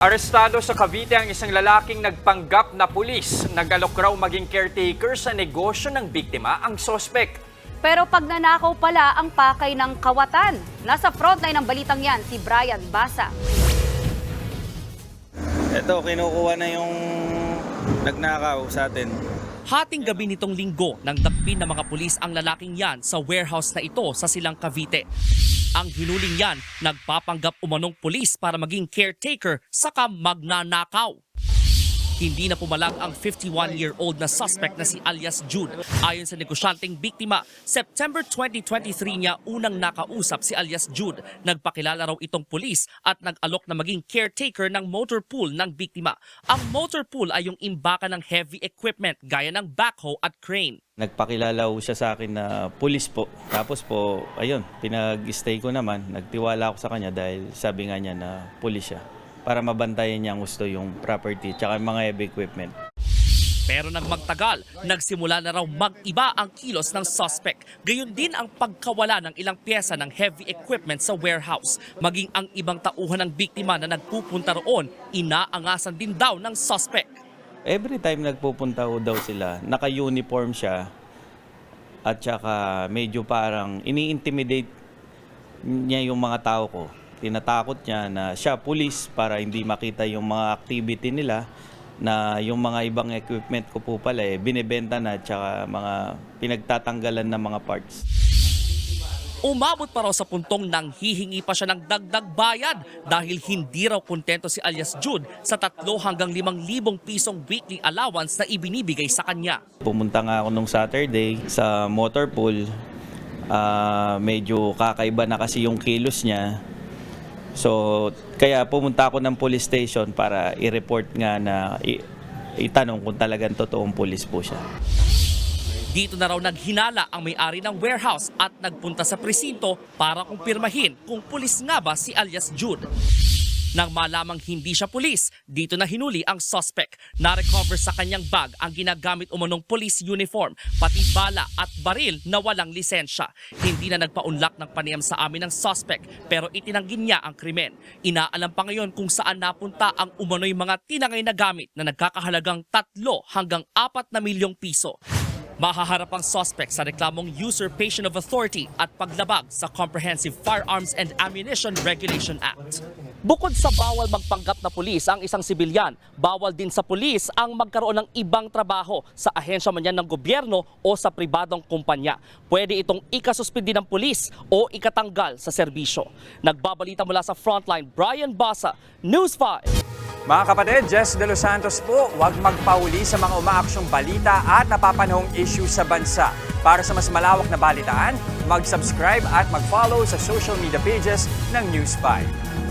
Arestado sa Cavite ang isang lalaking nagpanggap na pulis. Nag-alok raw maging caretaker sa negosyo ng biktima ang sospek. Pero pag nanakaw pala ang pakay ng kawatan. Nasa frontline ng balitang yan si Brian Basa. Ito, kinukuha na yung nagnakaw sa atin. Hating gabi nitong linggo nang dakpin ng mga pulis ang lalaking yan sa warehouse na ito sa Silang Cavite. Ang hinuling yan, nagpapanggap umanong pulis para maging caretaker saka magnanakaw. Hindi na pumalag ang 51-year-old na suspect na si alias Jude. Ayon sa negosyanteng biktima, September 2023 niya unang nakausap si alias Jude. Nagpakilala raw itong pulis at nag-alok na maging caretaker ng motor pool ng biktima. Ang motor pool ay yung imbakan ng heavy equipment gaya ng backhoe at crane. Nagpakilala ho siya sa akin na pulis po. Tapos po, ayun, pinag-stay ko naman. Nagtiwala ako sa kanya dahil sabi nga niya na pulis siya. Para mabantayan niya ang gusto yung property tsaka yung mga heavy equipment. Pero nang magtagal, nagsimula na raw mag-iba ang kilos ng suspect. Gayon din ang pagkawala ng ilang pyesa ng heavy equipment sa warehouse. Maging ang ibang tauhan ng biktima na nagpupunta roon, inaangasan din daw ng suspect. Every time nagpupunta ho daw sila, naka-uniform siya at saka medyo parang ini-intimidate niya yung mga tao ko. Tinatakot niya na siya pulis para hindi makita yung mga activity nila na yung mga ibang equipment ko po pala eh, binibenta na at saka mga pinagtatanggalan ng mga parts. Umabot pa raw sa puntong nang hihingi pa siya ng dagdag bayad dahil hindi raw kontento si alias Jude sa tatlo hanggang limang libong pisong weekly allowance na ibinibigay sa kanya. Pumunta nga ako nung Saturday sa motor pool. Ah, medyo kakaiba na kasi yung kilos niya. So, kaya pumunta ako ng police station para i-report nga na itanong kung talagang totoong police po siya. Dito na raw naghinala ang may-ari ng warehouse at nagpunta sa presinto para kumpirmahin kung pulis nga ba si alias Jude. Nang malamang hindi siya pulis, dito na hinuli ang suspect. Na-recover sa kanyang bag ang ginagamit umanong police uniform, pati bala at baril na walang lisensya. Hindi na nagpaunlak ng panayam sa amin ng suspect pero itinanggi niya ang krimen. Inaalam pa ngayon kung saan napunta ang umano'y mga tinangay na gamit na nagkakahalagang 3 hanggang 4 na milyong piso. Mahaharap ang suspect sa reklamong usurpation of authority at paglabag sa Comprehensive Firearms and Ammunition Regulation Act. Bukod sa bawal magpanggap na pulis ang isang sibilyan, bawal din sa pulis ang magkaroon ng ibang trabaho sa ahensya man yan ng gobyerno o sa pribadong kumpanya. Pwede itong ikasuspindi ng pulis o ikatanggal sa serbisyo. Nagbabalita mula sa Frontline, Brian Basa, News 5. Mga kapatid, Jess De Los Santos po, huwag magpauli sa mga umaaksyong balita at napapanahong issue sa bansa. Para sa mas malawak na balitaan, mag-subscribe at mag-follow sa social media pages ng News 5.